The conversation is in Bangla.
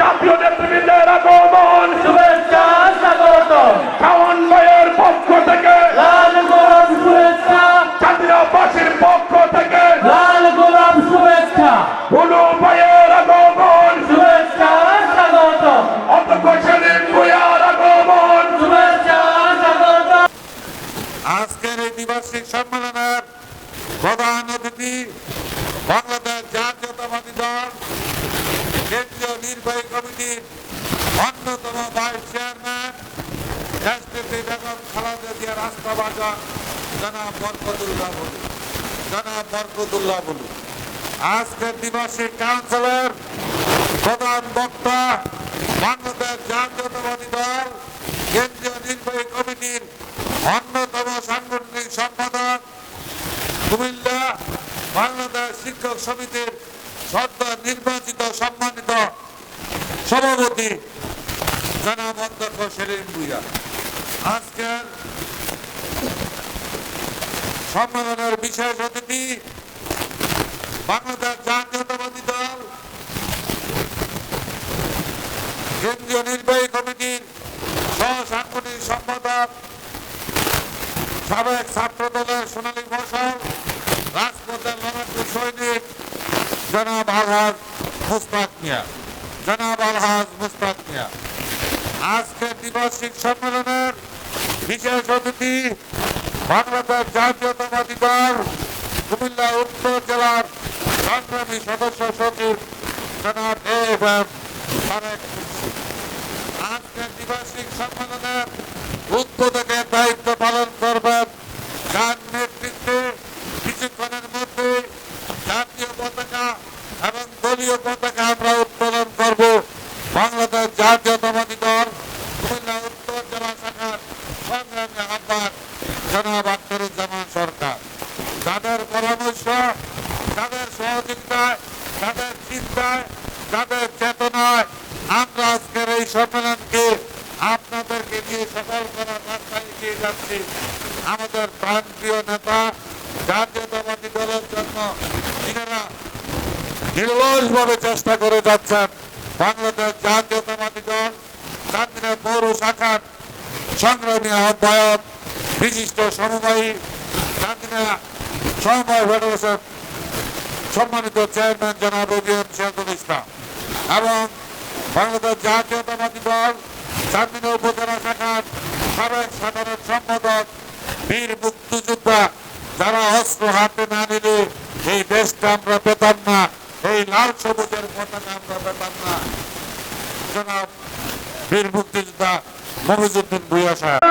জাতীয় নেতৃবৃন্দের আগমন। শুভেচ্ছা স্বাগত শাওন ভাইয়ের পক্ষ থেকে। লাল গোলাপ শুভেচ্ছা। জাতীয়বাসীর পক্ষ থেকে। লাল গোলাপ শুভেচ্ছা। বুলু ভাইয়ের আগমন। শুভেচ্ছা স্বাগত অধ্যক্ষ সেলিম ভুইয়ার আগমন। শুভেচ্ছা স্বাগত আজকের এই দ্বিবার্ষিক সম্মেলনের প্রধান অতিথি বাংলাদেশ জাতীয়তাবাদী দল কেন্দ্রীয় নির্বাহী কমিটির অন্যতম ভাইস চেয়ারম্যান, রাষ্ট্রপতি বেগম খালেদা জিয়া রাষ্ট্রভাষা জনাব বরকতুল্লাহ বলু জনাব বরকতুল্লাহ বলু আজকের দ্বিবার্ষিক কাউন্সিলর, প্রধান বক্তা, বাংলাদেশ জাতীয়তাবাদী দল, কেন্দ্রীয় নির্বাহী কমিটির অন্যতম সাংগঠনিক সম্পাদক কুমিল্লা বাংলাদেশ শিক্ষক সমিতির সদ্য নির্বাচিত, সম্মানিত সভাপতি জনাব অধ্যক্ষ সেলিম ভুইয়া। আজকের সম্মেলনের বিশেষ অতিথি বাংলাদেশ জাতীয়তাবাদী দল, কেন্দ্রীয় নির্বাহী কমিটির সহ সাংগঠনিক সম্পাদক, সাবেক ছাত্র দলের সোনালী ফসল জনাব আলহাজ মুস্তাক মিয়া জনাব আলহাজ মুস্তাক মিয়া আজকের দ্বিবার্ষিক সম্মেলনের বিশেষ অতিথি বাংলাদেশ জাতীয়তাবাদী দল, কুমিল্লা উত্তর জেলার সংগ্রামী সদস্য সচিব জনাব এ। আজকের দ্বিবার্ষিক সম্মেলনের উদ্বোধকের এবং পতাকা আমরা উত্তোলন করব। বাংলাদেশ জাতীয়তাবাদী দল কুমিল্লা উত্তর জেলা শাখার সংগ্রামী আহ্বান জনাব আখতারুজ্জামান সরকার। যাদের পরামর্শ, যাদের সহযোগিতায়, যাদের চিন্তায়, যাদের চেতনায় আমরা আজকের এই সম্মেলনকে আপনাদেরকে নিয়ে সফল করার রাস্তায় এগিয়ে যাচ্ছি। আমাদের প্রাণপ্রিয় নেতা জাতীয়তাবাদী দলের জন্য, যিনারা নির্লসভাবে চেষ্টা করে যাচ্ছেন বাংলাদেশ জাতীয়তাবাদী দল চান্দিনা পৌর শাখার সংগ্রামী আহ্বায়ক, বিশিষ্ট সমবায়ী চান্দিনা সমবায় ফেডারেশন সম্মানিত চেয়ারম্যান জনাব অভিয়ান শেখুল ইসলাম এবং বাংলাদেশ জাতীয়তাবাদী দল চান্দিনা উপজেলা শাখার সাবেক সাধারণ সম্পাদক, বীর মুক্তিযোদ্ধা, যারা অস্ত্র হাতে না নিলে এই দেশটা আমরা পেতাম না। এই লাল সবুজের পতাকা আমরা পেতাম না। জনাব বীর মুক্তিযোদ্ধা মহিজুদ্দিন ভুইয়া সাহেব।